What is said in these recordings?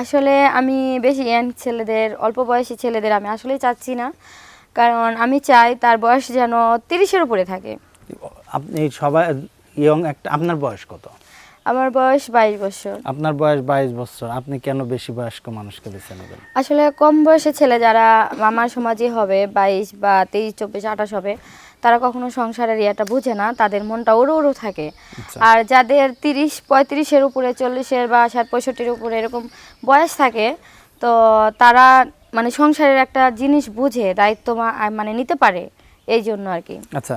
আসলে আমি বেশি ইয়াং ছেলেদের অল্প বয়সী ছেলেদের আমি আসলেই চাচ্ছি না। কারণ আমি চাই তার বয়স যেন তিরিশের উপরে থাকে। আপনি সবাই ইয়ং একটা আপনার বয়স কত? আমার বয়স বাইশ বছর। আপনার বয়স বাইশ বছর আপনি কেন বেশি বয়স্ক মানুষকে বেছে নেবেন? আসলে কম বয়সী ছেলে যারা আমার সমাজে হবে বাইশ বা তেইশ চব্বিশ আঠাশ হবে তারা কখনো সংসারের ইয়েটা বুঝে না তাদের মনটা উড়ো উড়ো থাকে। আচ্ছা। আর যাদের তিরিশ পঁয়ত্রিশের উপরে চল্লিশের বা ষাট পঁয়ষট্টির উপরে এরকম বয়স থাকে তো তারা মানে সংসারের একটা জিনিস বুঝে দায়িত্ব মানে নিতে পারে এই জন্য আর কি। আচ্ছা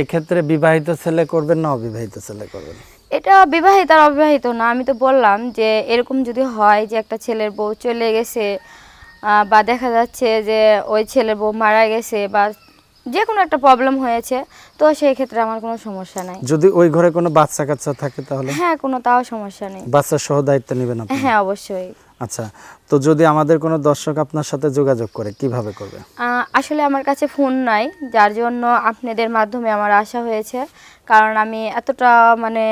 এক্ষেত্রে বিবাহিত ছেলে করবেন না অবিবাহিত ছেলে করবেন? এটা বিবাহিত আর অবিবাহিত না আমি তো বললাম যে এরকম যদি হয় যে একটা ছেলের বউ চলে গেছে বা দেখা যাচ্ছে যে ওই ছেলের বউ মারা গেছে বা যে কোনো একটা প্রবলেম হয়েছে তো সেই ক্ষেত্রে আমার কোনো সমস্যা নাই। যদি ওই ঘরে কোনো বাচ্চা কাচ্চা থাকে তাহলে? হ্যাঁ কোনো তাও সমস্যা নেই। বাচ্চা সহ দায়িত্ব নেবেন আপনি। হ্যাঁ অবশ্যই। আচ্ছা তো যদি আমাদের কোনো দর্শক আপনার সাথে যোগাযোগ করে কীভাবে করবে? আসলে আমার কাছে ফোন নাই যার জন্য আপনাদের মাধ্যমে আমার আশা হয়েছে। কারণ আমি এতটা মানে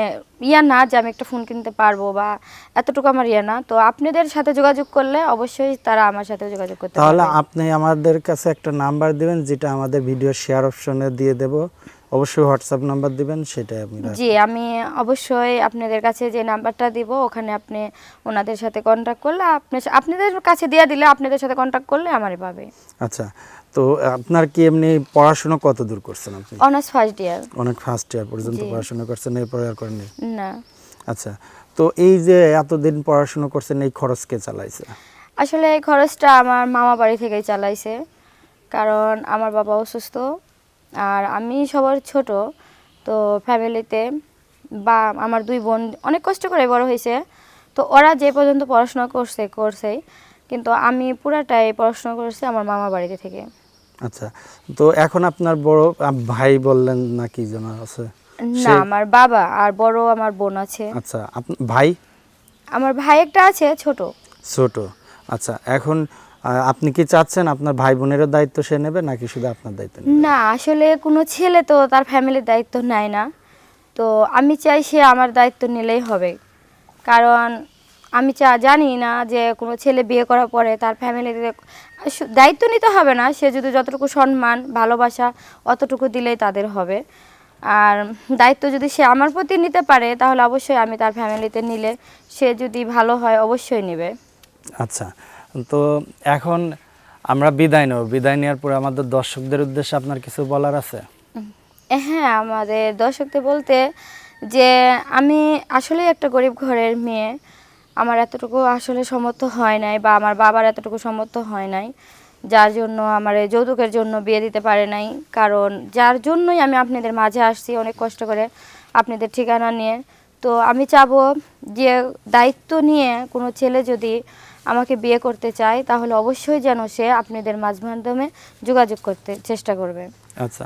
ইয়া না যে আমি একটা ফোন কিনতে পারব বা এতটুকু আমার ইয়া না। তো আপনাদের সাথে যোগাযোগ করলে অবশ্যই তারা আমার সাথে যোগাযোগ করতে তাহলে আপনি আমাদের কাছে একটা নাম্বার দিবেন যেটা আমাদের ভিডিও শেয়ার অপশনে দিয়ে দেব। অবশ্যই হোয়াটসঅ্যাপ নাম্বার দিবেন সেটাই আপনি। জি আমি অবশ্যই আপনাদের কাছে যে নাম্বারটা দিব ওখানে আপনি ওনাদের সাথে কন্ট্যাক্ট করলে আপনি আপনাদের কাছে দিয়ে দিলে আপনাদের সাথে কন্ট্যাক্ট করলে আমারই পাবে। আচ্ছা তো আপনার কি এমনি পড়াশোনা কত দূর করছেন আপনি? অনার্স ফার্স্ট ইয়ার অনেক ফার্স্ট ইয়ার পর্যন্ত পড়াশোনা করছেন এরপরে আর করেননি? না। আচ্ছা তো এই যে এতদিন পড়াশোনা করছেন এই খরচ কে চালাইছে? আসলে এই খরচটা আমার মামা বাড়ি থেকেই চালাইছে কারণ আমার বাবা অসুস্থ। আর আমি সবার ছোট তো ফ্যামিলিতে বা আমার দুই বোন অনেক কষ্ট করে বড় হয়েছে। তো ওরা যে পর্যন্ত পড়াশোনা করছে করছেই। কিন্তু আমি পুরাটাই পড়াশোনা করছি আমার মামা বাড়িতে থেকে। আচ্ছা তো এখন আপনার বড় ভাই বললেন না কি যেন আছে? না আমার বাবা আর বড় আমার বোন আছে। আচ্ছা ভাই? আমার ভাই একটা আছে ছোট। ছোট। আচ্ছা এখন আপনি কি চাচ্ছেন আপনার ভাই বোনেরও দায়িত্ব সে নেবে নাকি শুধু আপনার দায়িত্ব না আসলে কোনো ছেলে তো তার ফ্যামিলির দায়িত্ব নেয় না। তো আমি চাই সে আমার দায়িত্ব নিলেই হবে। কারণ আমি চা জানি না যে কোনো ছেলে বিয়ে করার পরে তার ফ্যামিলিতে দায়িত্ব নিতে হবে না। সে যদি যতটুকু সম্মান ভালোবাসা অতটুকু দিলেই তাদের হবে। আর দায়িত্ব যদি সে আমার প্রতি নিতে পারে তাহলে অবশ্যই আমি তার ফ্যামিলিতে নিলে সে যদি ভালো হয় অবশ্যই নেবে। আচ্ছা তো এখন আমরা বিদায় নেব। বিদায় নেওয়ার পরে আমাদের দর্শকদের উদ্দেশ্যে আপনার কিছু বলার আছে? হ্যাঁ আমাদের দর্শকদের বলতে যে আমি আসলে একটা গরিব ঘরের মেয়ে। আমার এতটুকু আসলে সমর্থ হয় নাই বা আমার বাবার এতটুকু সমর্থ হয় নাই। যার জন্য আমার যৌতুকের জন্য বিয়ে দিতে পারে নাই। কারণ যার জন্যই আমি আপনাদের মাঝে আসছি অনেক কষ্ট করে আপনাদের ঠিকানা নিয়ে। তো আমি চাবো যে দায়িত্ব নিয়ে কোনো ছেলে যদি আমাকে বিয়ে করতে চায়, তাহলে অবশ্যই যেন সে আপনাদের মাঝ মাধ্যমে যোগাযোগ করতে চেষ্টা করবে। আচ্ছা।